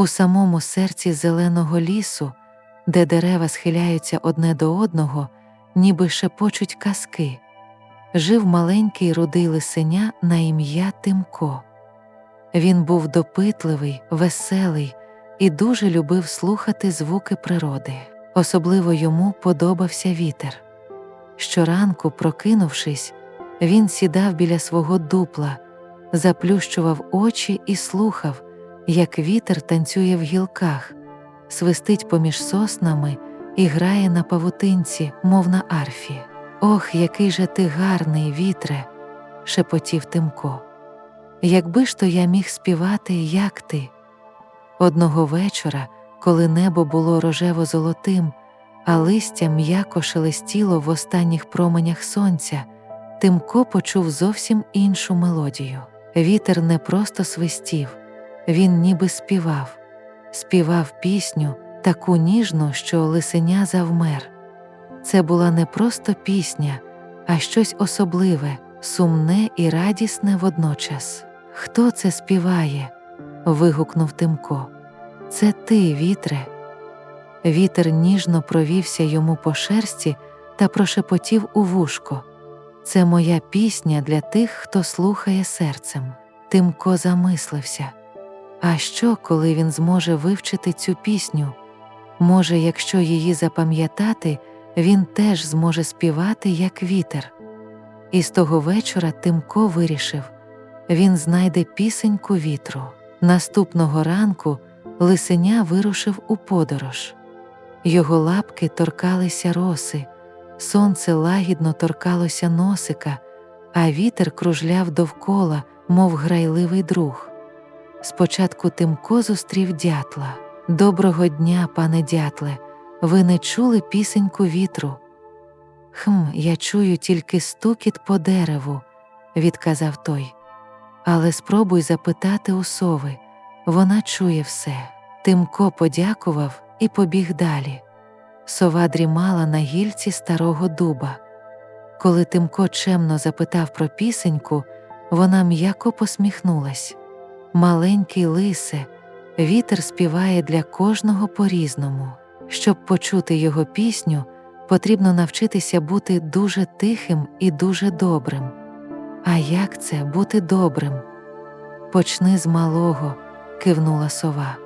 У самому серці зеленого лісу, де дерева схиляються одне до одного, ніби шепочуть казки, жив маленький рудий лисеня на ім'я Тимко. Він був допитливий, веселий і дуже любив слухати звуки природи. Особливо йому подобався вітер. Щоранку, прокинувшись, він сідав біля свого дупла, заплющував очі і слухав, як вітер танцює в гілках, свистить поміж соснами і грає на павутинці, мов на арфі. Ох, який же ти гарний, вітре, шепотів Тимко. Якби ж то я міг співати, як ти. Одного вечора, коли небо було рожево золотим, а листя м'яко шелестіло в останніх променях сонця, Тимко почув зовсім іншу мелодію. Вітер не просто свистів, він ніби співав, співав пісню, таку ніжну, що лисеня завмер. Це була не просто пісня, а щось особливе, сумне і радісне водночас. Хто це співає? вигукнув Тимко. Це ти, вітре. Вітер ніжно провівся йому по шерсті та прошепотів у вушко. Це моя пісня для тих, хто слухає серцем. Тимко замислився. А що, коли він зможе вивчити цю пісню? Може, якщо її запам'ятати, він теж зможе співати, як вітер. І з того вечора Тимко вирішив він знайде пісеньку вітру. Наступного ранку лисеня вирушив у подорож. Його лапки торкалися роси, сонце лагідно торкалося носика, а вітер кружляв довкола, мов грайливий друг. Спочатку Тимко зустрів дятла. Доброго дня, пане дятле, ви не чули пісеньку вітру? Хм, я чую тільки стукіт по дереву, відказав той. Але спробуй запитати у сови, вона чує все. Тимко подякував і побіг далі. Сова дрімала на гільці старого дуба. Коли Тимко чемно запитав про пісеньку, вона м'яко посміхнулась. Маленький лисе, вітер співає для кожного по різному. Щоб почути його пісню, потрібно навчитися бути дуже тихим і дуже добрим. А як це бути добрим? Почни з малого, кивнула сова.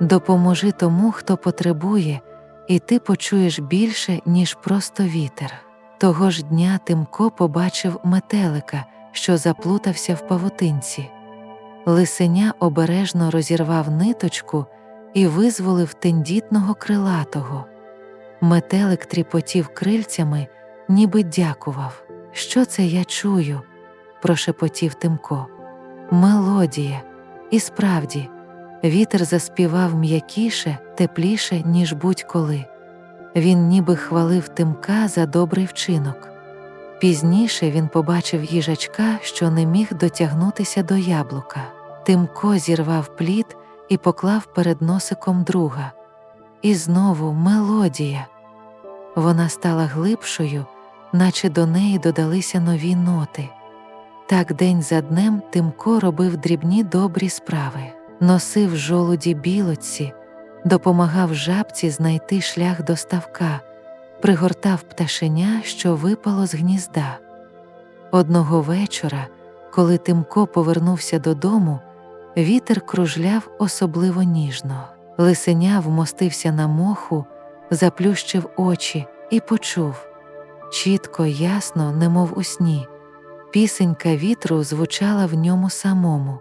Допоможи тому, хто потребує, і ти почуєш більше, ніж просто вітер. Того ж дня Тимко побачив метелика, що заплутався в павутинці. Лисеня обережно розірвав ниточку і визволив тендітного крилатого. Метелик тріпотів крильцями, ніби дякував. Що це я чую? прошепотів Тимко. Мелодія. І справді, вітер заспівав м'якіше, тепліше, ніж будь-коли. Він ніби хвалив Тимка за добрий вчинок. Пізніше він побачив їжачка, що не міг дотягнутися до яблука. Тимко зірвав плід і поклав перед носиком друга. І знову мелодія. Вона стала глибшою, наче до неї додалися нові ноти. Так день за днем Тимко робив дрібні добрі справи, носив жолуді білоці, допомагав жабці знайти шлях до ставка, пригортав пташеня, що випало з гнізда. Одного вечора, коли Тимко повернувся додому, вітер кружляв особливо ніжно. Лисеня вмостився на моху, заплющив очі і почув чітко, ясно, немов у сні. Пісенька вітру звучала в ньому самому.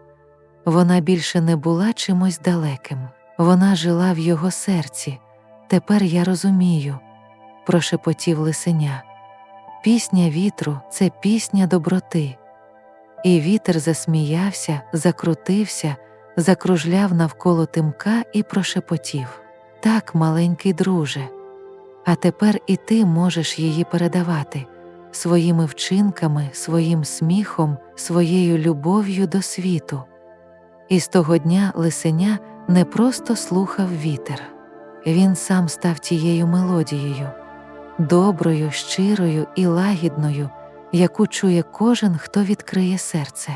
Вона більше не була чимось далеким. Вона жила в його серці. Тепер я розумію, прошепотів лисеня. Пісня вітру це пісня доброти. І вітер засміявся, закрутився, закружляв навколо тимка і прошепотів Так, маленький друже, а тепер і ти можеш її передавати своїми вчинками, своїм сміхом, своєю любов'ю до світу. І з того дня лисеня не просто слухав вітер, він сам став тією мелодією, доброю, щирою і лагідною, яку чує кожен, хто відкриє серце.